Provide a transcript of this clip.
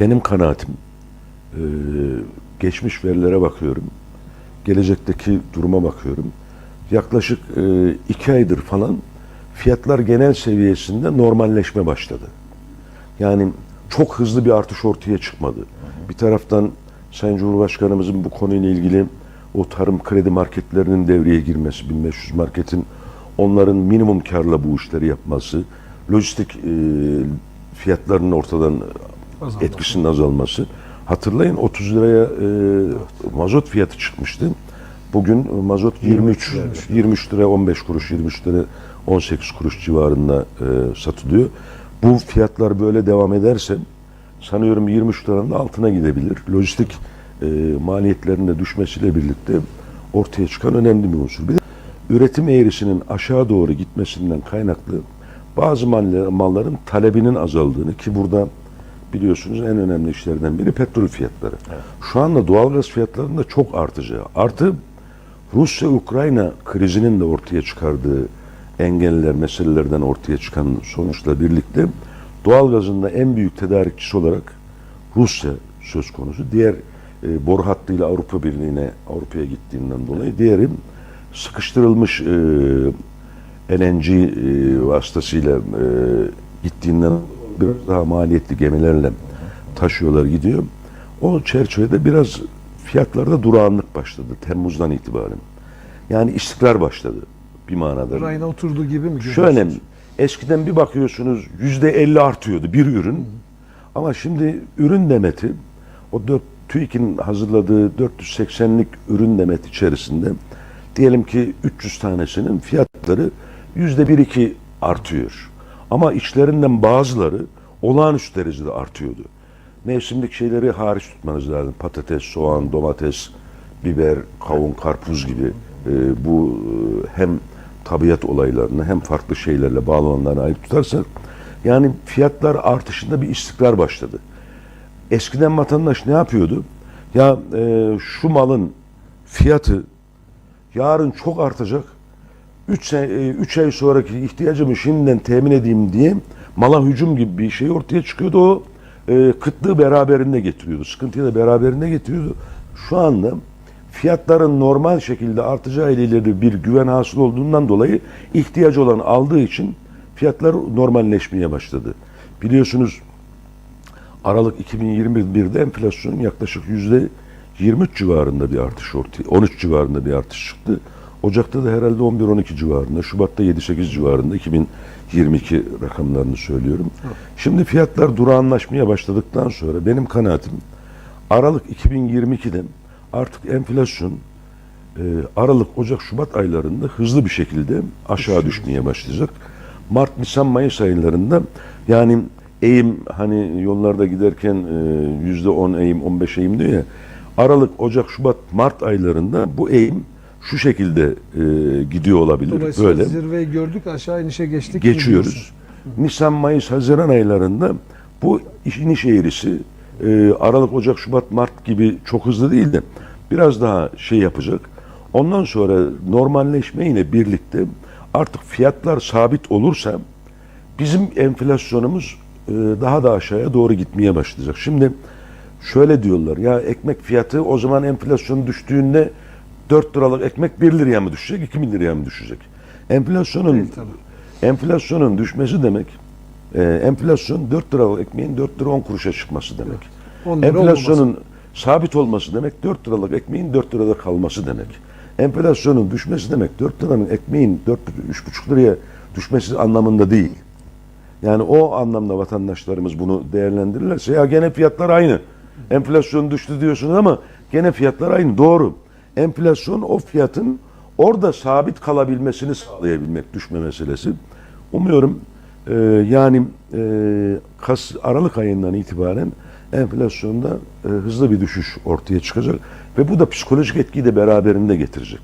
Benim kanaatim e, geçmiş verilere bakıyorum. Gelecekteki duruma bakıyorum. Yaklaşık e, iki aydır falan fiyatlar genel seviyesinde normalleşme başladı. Yani çok hızlı bir artış ortaya çıkmadı. Bir taraftan Sayın Cumhurbaşkanımızın bu konuyla ilgili o tarım kredi marketlerinin devreye girmesi, 1500 marketin onların minimum karla bu işleri yapması, lojistik e, fiyatlarının ortadan Azalması. etkisinin azalması. Hatırlayın 30 liraya e, mazot fiyatı çıkmıştı. Bugün mazot 23 23 lira 15 kuruş, 23 lira 18 kuruş civarında e, satılıyor. Bu fiyatlar böyle devam ederse sanıyorum 23 liranın altına gidebilir. Lojistik e, maliyetlerinin de düşmesiyle birlikte ortaya çıkan önemli bir unsur. Bir de üretim eğrisinin aşağı doğru gitmesinden kaynaklı bazı malların talebinin azaldığını ki burada biliyorsunuz en önemli işlerden biri petrol fiyatları. Şu anda doğalgaz fiyatlarının da çok artacağı. Artı Rusya-Ukrayna krizinin de ortaya çıkardığı engeller, meselelerden ortaya çıkan sonuçla birlikte doğalgazın da en büyük tedarikçisi olarak Rusya söz konusu. Diğer e, boru hattıyla Avrupa Birliği'ne, Avrupa'ya gittiğinden dolayı diğeri sıkıştırılmış e, LNG e, vasıtasıyla e, gittiğinden biraz daha maliyetli gemilerle taşıyorlar gidiyor. O çerçevede biraz fiyatlarda durağanlık başladı Temmuz'dan itibaren. Yani istikrar başladı bir manada. Rayına oturduğu gibi mi Şöyle eskiden bir bakıyorsunuz yüzde elli artıyordu bir ürün. Ama şimdi ürün demeti o 4 TÜİK'in hazırladığı 480'lik ürün demeti içerisinde diyelim ki 300 tanesinin fiyatları yüzde bir iki artıyor. Ama içlerinden bazıları olağanüstü derecede artıyordu. Mevsimlik şeyleri hariç tutmanız lazım. Patates, soğan, domates, biber, kavun, karpuz gibi e, bu e, hem tabiat olaylarını hem farklı şeylerle bağlananlarını ayrı tutarsak yani fiyatlar artışında bir istikrar başladı. Eskiden vatandaş ne yapıyordu? Ya e, şu malın fiyatı yarın çok artacak. 3 üç ay sonraki ihtiyacımı şimdiden temin edeyim diye mala hücum gibi bir şey ortaya çıkıyordu. O e, kıtlığı beraberinde getiriyordu. Sıkıntıyı da beraberinde getiriyordu. Şu anda fiyatların normal şekilde artacağı ile ilgili bir güven hasıl olduğundan dolayı ihtiyacı olan aldığı için fiyatlar normalleşmeye başladı. Biliyorsunuz Aralık 2021'de enflasyon yaklaşık yüzde 23 civarında bir artış ortaya, 13 civarında bir artış çıktı. Ocak'ta da herhalde 11-12 civarında, Şubat'ta 7-8 civarında 2022 rakamlarını söylüyorum. Şimdi fiyatlar durağanlaşmaya başladıktan sonra benim kanaatim Aralık 2022'den artık enflasyon e, Aralık, Ocak, Şubat aylarında hızlı bir şekilde aşağı düşmeye başlayacak. Mart, Nisan, Mayıs aylarında yani eğim hani yollarda giderken e, yüzde 10 eğim, 15 eğim diyor ya. Aralık, Ocak, Şubat, Mart aylarında bu eğim şu şekilde e, gidiyor olabilir. Dolayısıyla Böyle zirveyi gördük aşağı inişe geçtik. geçiyoruz. Nisan, Mayıs, Haziran aylarında bu iniş eğrisi e, Aralık, Ocak, Şubat, Mart gibi çok hızlı değil de biraz daha şey yapacak. Ondan sonra normalleşme ile birlikte artık fiyatlar sabit olursa bizim enflasyonumuz e, daha da aşağıya doğru gitmeye başlayacak. Şimdi şöyle diyorlar ya ekmek fiyatı o zaman enflasyon düştüğünde 4 liralık ekmek 1 liraya mı düşecek 2 bin liraya mı düşecek? Enflasyonun Değil tabii. enflasyonun düşmesi demek e, enflasyon 4 liralık ekmeğin 4 lira 10 kuruşa çıkması demek. 10 lira Enflasyonun olmaması. sabit olması demek 4 liralık ekmeğin 4 lirada kalması demek. Enflasyonun düşmesi demek 4 liranın ekmeğin 4 3,5 liraya düşmesi anlamında değil. Yani o anlamda vatandaşlarımız bunu değerlendirirlerse ya gene fiyatlar aynı. Enflasyon düştü diyorsunuz ama gene fiyatlar aynı. Doğru. Enflasyon o fiyatın orada sabit kalabilmesini sağlayabilmek düşme meselesi. Umuyorum e, yani e, Kas Aralık ayından itibaren enflasyonda e, hızlı bir düşüş ortaya çıkacak ve bu da psikolojik etkiyi de beraberinde getirecek.